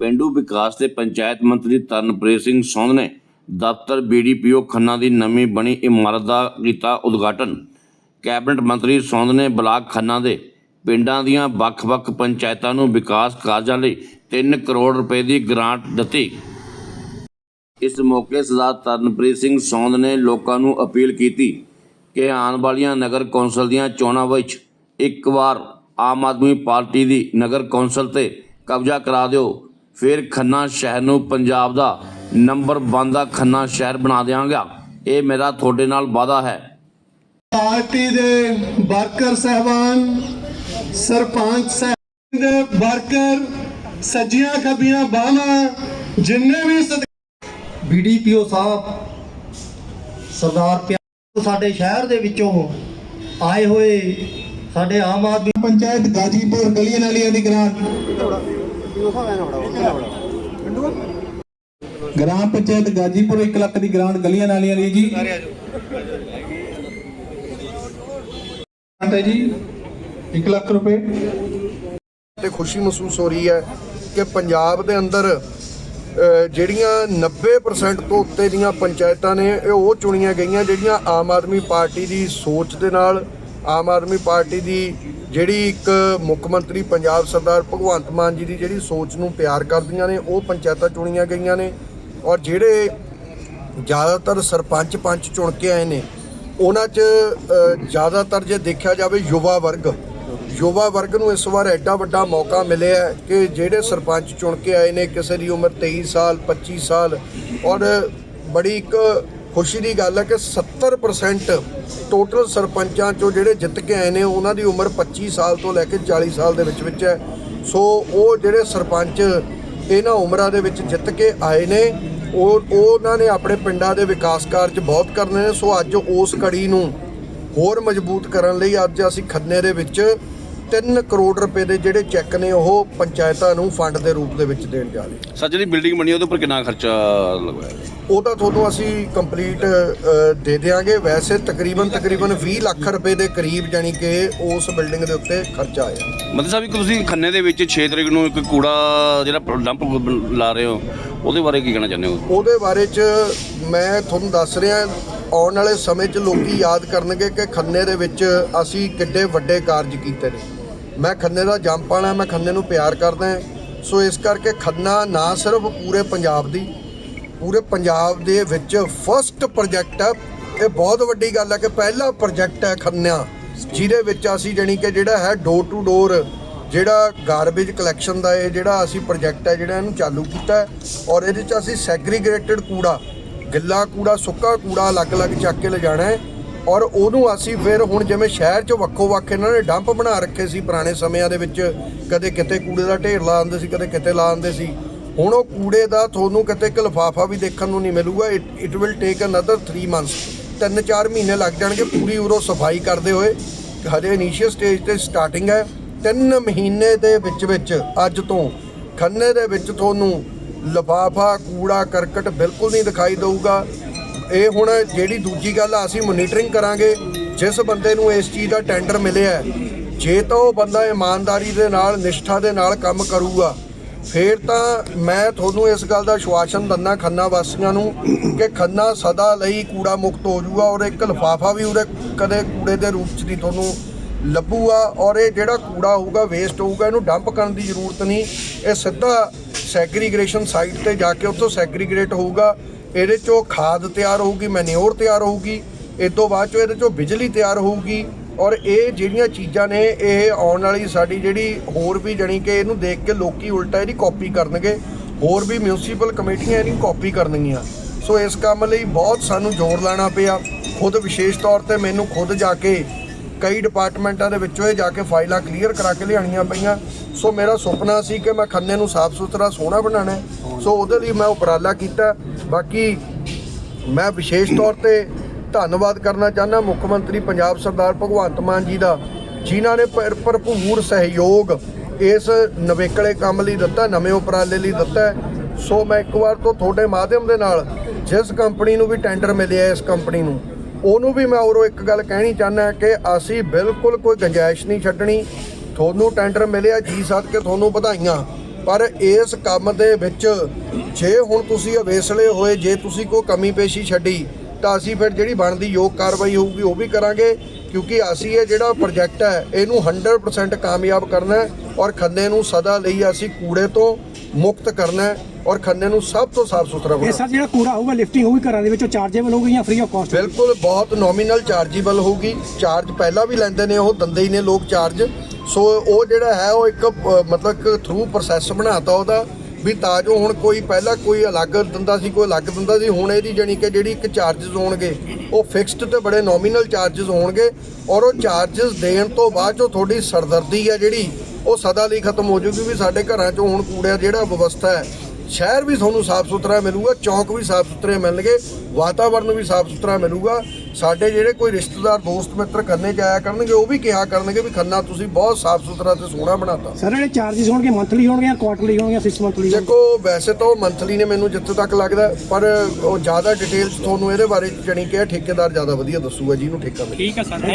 ਪੇਂਡੂ ਵਿਕਾਸ ਤੇ ਪੰਚਾਇਤ ਮੰਤਰੀ ਤਰਨਪ੍ਰੀਤ ਸਿੰਘ ਸੌਂਦ ਨੇ ਦਫ਼ਤਰ ਬੀਡੀਪੀਓ ਖੰਨਾ ਦੀ ਨਵੀਂ ਬਣੀ ਇਮਾਰਤ ਦਾ ਕੀਤਾ ਉਦਘਾਟਨ। ਕੈਬਨਿਟ ਮੰਤਰੀ ਸੌਂਦ ਨੇ ਬਲਾਕ ਖੰਨਾ ਦੇ ਪਿੰਡਾਂ ਦੀਆਂ ਵੱਖ-ਵੱਖ ਪੰਚਾਇਤਾਂ ਨੂੰ ਵਿਕਾਸ ਕਾਰਜਾਂ ਲਈ 3 ਕਰੋੜ ਰੁਪਏ ਦੀ ਗ੍ਰਾਂਟ ਦਿੱਤੀ। ਇਸ ਮੌਕੇ ਸਰਦਾਰ ਤਰਨਪ੍ਰੀਤ ਸਿੰਘ ਸੌਂਦ ਨੇ ਲੋਕਾਂ ਨੂੰ ਅਪੀਲ ਕੀਤੀ ਕਿ ਆਉਣ ਵਾਲੀਆਂ ਨਗਰ ਕੌਂਸਲ ਦੀਆਂ ਚੋਣਾਂ ਵਿੱਚ ਇੱਕ ਵਾਰ ਆਮ ਆਦਮੀ ਪਾਰਟੀ ਦੀ ਨਗਰ ਕੌਂਸਲ ਤੇ ਕਬਜ਼ਾ ਕਰਾ ਦਿਓ। ਫਿਰ ਖੰਨਾ ਸ਼ਹਿਰ ਨੂੰ ਪੰਜਾਬ ਦਾ ਨੰਬਰ 1 ਦਾ ਖੰਨਾ ਸ਼ਹਿਰ ਬਣਾ ਦਿਆਂਗਾ। ਇਹ ਮੇਰਾ ਤੁਹਾਡੇ ਨਾਲ ਵਾਅਦਾ ਹੈ। ਪਾਰਟੀ ਦੇ ਵਰਕਰ ਸਹਿਬਾਨ ਸਰਪੰਚ ਸਾਹਿਬ ਦੇ ਵਰਕਰ ਸੱਜੀਆਂ ਖੱਬੀਆਂ ਬਾਹਾਂ ਜਿੰਨੇ ਵੀ ਬੀਡੀਪੀਓ ਸਾਹਿਬ ਸਰਦਾਰ ਪਿਆਰ ਸਾਡੇ ਸ਼ਹਿਰ ਦੇ ਵਿੱਚੋਂ ਆਏ ਹੋਏ ਸਾਡੇ ਆਮ ਆਦਮੀ ਪੰਚਾਇਤ ਗਾਜੀਪੁਰ ਗਲੀਆਂ ਨਾਲੀਆਂ ਦੀ ਗ੍ਰਾਂਟ। ਗ੍ਰਾਮ ਪੰਚਾਇਤ ਗਾਜੀਪੁਰ 1 ਲੱਖ ਦੀ ਗ੍ਰਾਂਟ ਗਲੀਆਂ ਨਾਲੀਆਂ ਲਈ ਜੀ। ਗ੍ਰਾਂਟ ਹੈ ਜੀ 1 ਲੱਖ ਰੁਪਏ। ਤੇ ਖੁਸ਼ੀ ਮਹਿਸੂਸ ਹੋ ਰਹੀ ਹੈ ਕਿ ਪੰਜਾਬ ਦੇ ਅੰਦਰ ਜਿਹੜੀਆਂ 90% ਤੋਂ ਉੱਤੇ ਦੀਆਂ ਪੰਚਾਇਤਾਂ ਨੇ ਇਹ ਉਹ ਚੁਣੀਆਂ ਗਈਆਂ ਜਿਹੜੀਆਂ ਆਮ ਆਦਮੀ ਪਾਰਟੀ ਦੀ ਸੋਚ ਦੇ ਨਾਲ ਆਮ ਆਦਮੀ ਪਾਰਟੀ ਦੀ ਜਿਹੜੀ ਇੱਕ ਮੁੱਖ ਮੰਤਰੀ ਪੰਜਾਬ ਸਰਦਾਰ ਭਗਵੰਤ ਮਾਨ ਜੀ ਦੀ ਜਿਹੜੀ ਸੋਚ ਨੂੰ ਪਿਆਰ ਕਰਦੀਆਂ ਨੇ, ਉਹ ਪੰਚਾਇਤਾਂ ਚੁਣੀਆਂ ਗਈਆਂ ਨੇ ਔਰ ਜਿਹੜੇ ਜ਼ਿਆਦਾਤਰ ਸਰਪੰਚ ਪੰਚ ਚੁਣ ਕੇ ਆਏ ਨੇ, ਉਹਨਾਂ 'ਚ ਜ਼ਿਆਦਾਤਰ ਜੇ ਦੇਖਿਆ ਜਾਵੇ ਯੁਵਾ ਵਰਗ ਯੁਵਾ ਵਰਗ ਨੂੰ ਇਸ ਵਾਰ ਐਡਾ ਵੱਡਾ ਮੌਕਾ ਮਿਲਿਆ ਕਿ ਜਿਹੜੇ ਸਰਪੰਚ ਚੁਣ ਕੇ ਆਏ ਨੇ, ਕਿਸੇ ਦੀ ਉਮਰ 23 ਸਾਲ 25 ਸਾਲ ਔਰ ਬੜੀ ਇੱਕ ਖੁਸ਼ੀ ਦੀ ਗੱਲ ਹੈ ਕਿ 70% ਟੋਟਲ ਸਰਪੰਚਾਂ ਚੋਂ ਜਿਹੜੇ ਜਿੱਤ ਕੇ ਆਏ ਨੇ, ਉਹਨਾਂ ਦੀ ਉਮਰ 25 ਸਾਲ ਤੋਂ ਲੈ ਕੇ 40 ਸਾਲ ਦੇ ਵਿੱਚ ਵਿੱਚ ਹੈ। ਸੋ ਉਹ ਜਿਹੜੇ ਸਰਪੰਚ ਇਹਨਾਂ ਉਮਰਾਂ ਦੇ ਵਿੱਚ ਜਿੱਤ ਕੇ ਆਏ ਨੇ, ਉਹ, ਉਹਨਾਂ ਨੇ ਆਪਣੇ ਪਿੰਡਾਂ ਦੇ ਵਿਕਾਸ ਕਾਰਜ ਬਹੁਤ ਕਰਨੇ ਨੇ। ਸੋ ਅੱਜ ਉਸ ਕੜੀ ਨੂੰ ਹੋਰ ਮਜ਼ਬੂਤ ਕਰਨ ਲਈ ਅੱਜ ਅਸੀਂ ਖੰਨੇ ਦੇ ਵਿੱਚ 3 ਕਰੋੜ ਰੁਪਏ ਦੇ ਜਿਹੜੇ ਚੈੱਕ ਨੇ ਉਹ ਪੰਚਾਇਤਾਂ ਨੂੰ ਫੰਡ ਦੇ ਰੂਪ ਦੇ ਵਿੱਚ ਦੇਣ ਜਾ ਰਹੇ ਸੱਚ ਜਿਹੜੀ ਬਿਲਡਿੰਗ ਬਣੀ ਉਹਦੇ ਉੱਪਰ ਕਿੰਨਾ ਖਰਚਾ ਲਗਾਇਆ ਉਹਦਾ ਤੁਹਾਨੂੰ ਅਸੀਂ ਕੰਪਲੀਟ ਦੇ ਦੇਵਾਂਗੇ ਵੈਸੇ ਤਕਰੀਬਨ ਤਕਰੀਬਨ 20 ਲੱਖ ਰੁਪਏ ਦੇ ਕਰੀਬ ਜਾਨੀ ਕਿ ਉਸ ਬਿਲਡਿੰਗ ਦੇ ਉੱਤੇ ਖਰਚਾ ਆਇਆ। ਮਤਲਬ ਸਾਹਿਬ ਇੱਕ ਤੁਸੀਂ ਖੰਨੇ ਦੇ ਵਿੱਚ 6 ਤਰੀਕ ਨੂੰ ਇੱਕ ਕੂੜਾ ਜਿਹੜਾ ਡੰਪ ਲਾ ਰਹੇ ਹੋ ਉਹਦੇ ਬਾਰੇ ਕੀ ਕਹਿਣਾ ਚਾਹੁੰਦੇ ਹੋ? ਉਹਦੇ ਬਾਰੇ ਚ ਮੈਂ ਤੁਹਾਨੂੰ ਦੱਸ ਰਿਹਾ ਆਉਣ ਵਾਲੇ ਸਮੇਂ 'ਚ ਲੋਕੀ ਯਾਦ ਕਰਨਗੇ ਕਿ ਖੰਨੇ ਦੇ ਵਿੱਚ ਅਸੀਂ ਕਿੱਡੇ ਵੱਡੇ ਕਾਰਜ ਕੀਤੇ ਨੇ। ਮੈਂ ਖੰਨੇ ਦਾ ਜੰਪਾਲ ਹਾਂ ਮੈਂ ਖੰਨੇ ਨੂੰ ਪਿਆਰ ਕਰਦਾ ਸੋ ਇਸ ਕਰਕੇ ਖੰਨਾ ਨਾ ਸਿਰਫ ਪੂਰੇ ਪੰਜਾਬ ਦੀ, ਪੂਰੇ ਪੰਜਾਬ ਦੇ ਵਿੱਚ ਫਰਸਟ ਪ੍ਰੋਜੈਕਟ ਹੈ ਇਹ ਬਹੁਤ ਵੱਡੀ ਗੱਲ ਹੈ ਕਿ ਪਹਿਲਾ ਪ੍ਰੋਜੈਕਟ ਹੈ ਖੰਨਾ, ਜਿਹਦੇ ਵਿੱਚ ਅਸੀਂ ਜਾਣੀ ਕਿ ਜਿਹੜਾ ਹੈ ਡੋਰ ਟੂ ਡੋਰ ਜਿਹੜਾ ਗਾਰਬੇਜ ਕਲੈਕਸ਼ਨ ਦਾ ਇਹ ਜਿਹੜਾ ਅਸੀਂ ਪ੍ਰੋਜੈਕਟ ਹੈ ਜਿਹੜਾ ਇਹਨੂੰ ਚਾਲੂ ਕੀਤਾ ਔਰ ਇਹਦੇ 'ਚ ਅਸੀਂ ਸੈਗਰੀਗੇਟਡ ਕੂੜਾ ਗਿੱਲਾ ਕੂੜਾ, ਸੁੱਕਾ ਕੂੜਾ ਅਲੱਗ-ਅਲੱਗ ਚੱਕ ਕੇ ਲਿਜਾਣਾ ਹੈ ਔਰ ਉਹਨੂੰ ਅਸੀਂ ਫਿਰ ਹੁਣ ਜਿਵੇਂ ਸ਼ਹਿਰ 'ਚ ਵੱਖੋ ਵੱਖ ਇਹਨਾਂ ਨੇ ਡੰਪ ਬਣਾ ਰੱਖੇ ਸੀ ਪੁਰਾਣੇ ਸਮਿਆਂ ਦੇ ਵਿੱਚ, ਕਦੇ ਕਿਤੇ ਕੂੜੇ ਦਾ ਢੇਰ ਲਾ ਦਿੰਦੇ ਸੀ, ਕਦੇ ਕਿਤੇ ਲਾ ਦਿੰਦੇ ਸੀ। ਹੁਣ ਉਹ ਕੂੜੇ ਦਾ ਤੁਹਾਨੂੰ ਕਿਤੇ ਇੱਕ ਲਿਫਾਫਾ ਵੀ ਦੇਖਣ ਨੂੰ ਨਹੀਂ ਮਿਲੂਗਾ it will take another 3 months ਤਿੰਨ ਚਾਰ ਮਹੀਨੇ ਲੱਗ ਜਾਣਗੇ, ਪੂਰੀ ਉਰੋ ਸਫ਼ਾਈ ਕਰਦੇ ਹੋਏ। ਹਜੇ ਇਨੀਸ਼ੀਅਲ ਸਟੇਜ ਤੇ ਸਟਾਰਟਿੰਗ ਹੈ। ਤਿੰਨ ਮਹੀਨੇ ਦੇ ਵਿੱਚ ਵਿੱਚ ਅੱਜ ਤੋਂ ਖੰਨੇ ਦੇ ਵਿੱਚ ਤੁਹਾਨੂੰ ਲਿਫਾਫਾ ਕੂੜਾ ਕਰਕਟ ਬਿਲਕੁਲ ਨਹੀਂ ਦਿਖਾਈ ਦੇਊਗਾ। ਇਹ ਹੁਣ ਜਿਹੜੀ ਦੂਜੀ ਗੱਲ ਆ ਅਸੀਂ ਮੋਨੀਟਰਿੰਗ ਕਰਾਂਗੇ ਜਿਸ ਬੰਦੇ ਨੂੰ ਇਸ ਚੀਜ਼ ਦਾ ਟੈਂਡਰ ਮਿਲਿਆ ਹੈ, ਜੇ ਤਾਂ ਉਹ ਬੰਦਾ ਇਮਾਨਦਾਰੀ ਦੇ ਨਾਲ ਨਿਸ਼ਠਾ ਦੇ ਨਾਲ ਕੰਮ ਕਰੂਗਾ ਫੇਰ ਤਾਂ ਮੈਂ ਤੁਹਾਨੂੰ ਇਸ ਗੱਲ ਦਾ ਆਸ਼ਵਾਸਨ ਦਿੰਦਾ ਖੰਨਾ ਵਾਸੀਆਂ ਨੂੰ ਕਿ ਖੰਨਾ ਸਦਾ ਲਈ ਕੂੜਾ ਮੁਕਤ ਹੋ ਜਾਊਗਾ ਔਰ ਇੱਕ ਲਿਫਾਫਾ ਵੀ ਉਹਦੇ ਕਦੇ ਕੂੜੇ ਦੇ ਰੂਪ 'ਚ ਨਹੀਂ ਤੁਹਾਨੂੰ ਲੱਭੂਗਾ ਔਰ ਇਹ ਜਿਹੜਾ ਕੂੜਾ ਹੋਊਗਾ ਵੇਸਟ ਹੋਊਗਾ ਇਹਨੂੰ ਡੰਪ ਕਰਨ ਦੀ ਜ਼ਰੂਰਤ ਨਹੀਂ ਇਹ ਸਿੱਧਾ ਸੈਗਰੀਗੇਸ਼ਨ ਸਾਈਟ ਤੇ ਜਾ ਕੇ ਉੱਥੋਂ ਸੈਗਰੀਗੇਟ ਹੋਊਗਾ। ਇਹਦੇ ਚੋਂ ਖਾਦ ਤਿਆਰ ਹੋਊਗੀ, ਮੈਨਿਓਰ ਤਿਆਰ ਹੋਊਗੀ। ਇਸ ਤੋਂ ਬਾਅਦ ਚੋਂ ਇਹਦੇ ਚੋਂ ਬਿਜਲੀ ਤਿਆਰ ਹੋਊਗੀ। ਔਰ ਇਹ ਜਿਹੜੀਆਂ ਚੀਜ਼ਾਂ ਨੇ, ਇਹ ਆਉਣ ਵਾਲੀ ਸਾਡੀ ਜਿਹੜੀ ਹੋਰ ਵੀ ਜਣੀ ਕਿ ਇਹਨੂੰ ਦੇਖ ਕੇ ਲੋਕੀ ਉਲਟਾ ਇਹਦੀ ਕਾਪੀ ਕਰਨਗੇ। ਹੋਰ ਵੀ ਮਿਊਨਿਸਪਲ ਕਮੇਟੀਆਂ ਇਹਦੀ ਕਾਪੀ ਕਰਨਗੀਆਂ। ਸੋ ਇਸ ਕੰਮ ਲਈ ਬਹੁਤ ਸਾਨੂੰ ਜ਼ੋਰ ਲਾਣਾ ਪਿਆ। ਖੁਦ ਵਿਸ਼ੇਸ਼ ਤੌਰ ਤੇ ਮੈਨੂੰ ਖੁਦ ਜਾ ਕੇ ਕਈ ਡਿਪਾਰਟਮੈਂਟਾਂ ਦੇ ਵਿੱਚੋਂ ਇਹ ਜਾ ਕੇ ਫਾਈਲਾਂ ਕਲੀਅਰ ਕਰਾ ਕੇ ਲਿਆਣੀਆਂ ਪਈਆਂ। ਸੋ ਮੇਰਾ ਸੁਪਨਾ ਸੀ ਕਿ ਮੈਂ ਖੰਨੇ ਨੂੰ ਸਾਫ਼ ਸੁਥਰਾ ਸੋਹਣਾ ਬਣਾਉਣਾ ਸੋ ਉਹਦੇ ਲਈ ਮੈਂ ਉਪਰਾਲਾ ਕੀਤਾ। ਬਾਕੀ ਮੈਂ ਵਿਸ਼ੇਸ਼ ਤੌਰ ਤੇ ਧੰਨਵਾਦ ਕਰਨਾ ਚਾਹੁੰਦਾ ਮੁੱਖ ਮੰਤਰੀ ਪੰਜਾਬ ਸਰਦਾਰ ਭਗਵੰਤ ਮਾਨ ਜੀ ਦਾ, ਜਿਨ੍ਹਾਂ ਨੇ ਭਰ- ਭਰਪੂਰ ਸਹਿਯੋਗ ਇਸ ਨਵੇਕਲੇ ਕੰਮ ਲਈ ਦਿੱਤਾ, ਨਵੇਂ ਉਪਰਾਲੇ ਲਈ ਦਿੱਤਾ ਸੋ ਮੈਂ ਇੱਕ ਵਾਰ ਤੋਂ ਤੁਹਾਡੇ ਮਾਧਿਅਮ ਦੇ ਨਾਲ ਜਿਸ ਕੰਪਨੀ ਨੂੰ ਵੀ ਟੈਂਡਰ ਮਿਲਿਆ ਇਸ ਕੰਪਨੀ ਨੂੰ ਉਹਨੂੰ ਵੀ ਮੈਂ ਔਰੋਂ ਇੱਕ ਗੱਲ ਕਹਿਣੀ ਚਾਹੁੰਦਾ ਕਿ ਅਸੀਂ ਬਿਲਕੁਲ ਕੋਈ ਗੁੰਜਾਇਸ਼ ਨਹੀਂ ਛੱਡਣੀ। ਤੁਹਾਨੂੰ ਟੈਂਡਰ ਮਿਲਿਆ ਜੀ ਸੱਦ ਕੇ ਤੁਹਾਨੂੰ ਵਧਾਈਆਂ। ਪਰ ਇਸ ਕੰਮ ਦੇ ਵਿੱਚ ਜੇ ਹੁਣ ਤੁਸੀਂ ਅਵੇਸਲੇ ਹੋਏ, ਜੇ ਤੁਸੀਂ ਕੋਈ ਕਮੀ ਪੇਸ਼ੀ ਛੱਡੀ, ਤਾਂ ਅਸੀਂ ਫਿਰ ਜਿਹੜੀ ਬਣਦੀ ਯੋਗ ਕਾਰਵਾਈ ਹੋਊਗੀ ਉਹ ਵੀ ਕਰਾਂਗੇ। ਕਿਉਂਕਿ ਅਸੀਂ ਇਹ ਜਿਹੜਾ ਪ੍ਰੋਜੈਕਟ ਹੈ, ਇਹਨੂੰ 100% ਕਾਮਯਾਬ ਕਰਨਾ ਔਰ ਖੰਨੇ ਨੂੰ ਸਦਾ ਲਈ ਅਸੀਂ ਕੂੜੇ ਤੋਂ ਮੁਕਤ ਕਰਨਾ ਹੈ ਔਰ ਖੰਨੇ ਨੂੰ ਸਭ ਤੋਂ ਸਾਫ਼ ਸੁਥਰਾ ਇਹ ਬਣਾਉਣਾ। ਜਿਹੜਾ ਕੂੜਾ ਹੋਊਗਾ ਲਿਫਟਿੰਗ ਹੋਊਗੀ ਘਰਾਂ ਦੇ ਵਿੱਚੋਂ ਚਾਰਜੇਬਲ ਹੋਊਗੀ ਜਾਂ ਫ੍ਰੀ ਆਫ ਕਾਸਟ ਬਿਲਕੁਲ ਬਹੁਤ ਨੋਮੀਨਲ ਚਾਰਜੇਬਲ ਹੋਊਗੀ। ਚਾਰਜ ਪਹਿਲਾਂ ਵੀ ਲੈਂਦੇ ਨੇ ਉਹ ਦੰਦੇ ਹੀ ਨੇ ਲੋਕ ਚਾਰਜ ਸੋ ਉਹ ਜਿਹੜਾ ਹੈ ਉਹ ਇੱਕ ਮਤਲਬ ਮਤਲਬ ਥਰੂ ਪ੍ਰੋਸੈਸ ਬਣਾਤਾ ਉਹਦਾ। ਵੀ ਤਾਂ ਜੋ ਹੁਣ ਕੋਈ ਪਹਿਲਾਂ ਕੋਈ ਅਲੱਗ ਦਿੰਦਾ ਸੀ ਕੋਈ ਅਲੱਗ ਦਿੰਦਾ ਸੀ ਹੁਣ ਇਹਦੀ ਜਾਣੀ ਕਿ ਜਿਹੜੀ ਇੱਕ ਚਾਰजेस ਹੋਣਗੇ ਉਹ ਫਿਕਸਡ ਤੇ ਬੜੇ ਨੋਮੀਨਲ ਚਾਰजेस ਹੋਣਗੇ। ਔਰ ਉਹ ਚਾਰजेस ਦੇਣ ਤੋਂ ਬਾਅਦ ਜੋ ਤੁਹਾਡੀ ਸਰਦਰਦੀ ਹੈ ਜਿਹੜੀ ਉਹ ਸਦਾ ਲਈ ਖਤਮ ਹੋ ਜੂਗੀ ਵੀ ਸਾਡੇ ਘਰਾਂ 'ਚੋਂ ਹੁਣ ਕੂੜਾ ਜਿਹੜਾ ਵਿਵਸਥਾ ਹੈ ਸ਼ਹਿਰ ਵੀ ਤੁਹਾਨੂੰ ਸਾਫ਼ ਸੁਥਰਾ ਮਿਲੂਗਾ ਚੌਂਕ ਵੀ ਸਾਫ਼ ਸੁਥਰੇ ਮਿਲਣਗੇ ਵਾਤਾਵਰਨ ਵੀ ਸਾਫ਼ ਸੁਥਰਾ ਮਿਲੂਗਾ। ਸਾਡੇ ਜਿਹੜੇ ਕੋਈ ਰਿਸ਼ਤੇਦਾਰ ਦੋਸਤ ਮਿੱਤਰ ਖੰਨੇ ਜਾਇਆ ਕਰਨਗੇ ਉਹ ਵੀ ਕਿਹਾ ਕਰਨਗੇ ਵੀ ਖੰਨਾ ਤੁਸੀਂ ਬਹੁਤ ਸਾਫ਼ ਸੁਥਰਾ ਤੇ ਸੋਹਣਾ ਬਣਾਤਾ। ਸਰ ਜਿਹੜੇ ਚਾਰजेस ਹੋਣਗੇ ਮੰਥਲੀ ਹੋਣਗੇ ਜਾਂ ਕੁਆਰਟਰਲੀ ਹੋਣਗੇ ਜਾਂ 6 ਮੰਥਲੀ ਦੇਖੋ ਵੈਸੇ ਤਾਂ ਉਹ ਮੰਥਲੀ ਨੇ ਮੈਨੂੰ ਜਿੱਥੇ ਤੱਕ ਲੱਗਦਾ ਪਰ ਉਹ ਜ਼ਿਆਦਾ ਡਿਟੇਲਸ ਤੁਹਾਨੂੰ ਇਹਦੇ ਬਾਰੇ ਜਣੀ ਕਿ ਠੇਕੇਦਾਰ ਜ਼ਿਆਦਾ ਵਧੀਆ ਦੱਸੂਗਾ ਜਿਹਨੂੰ ਠੇਕਾ ਮਿਲੇ ਠੀਕ ਹੈ ਸਰ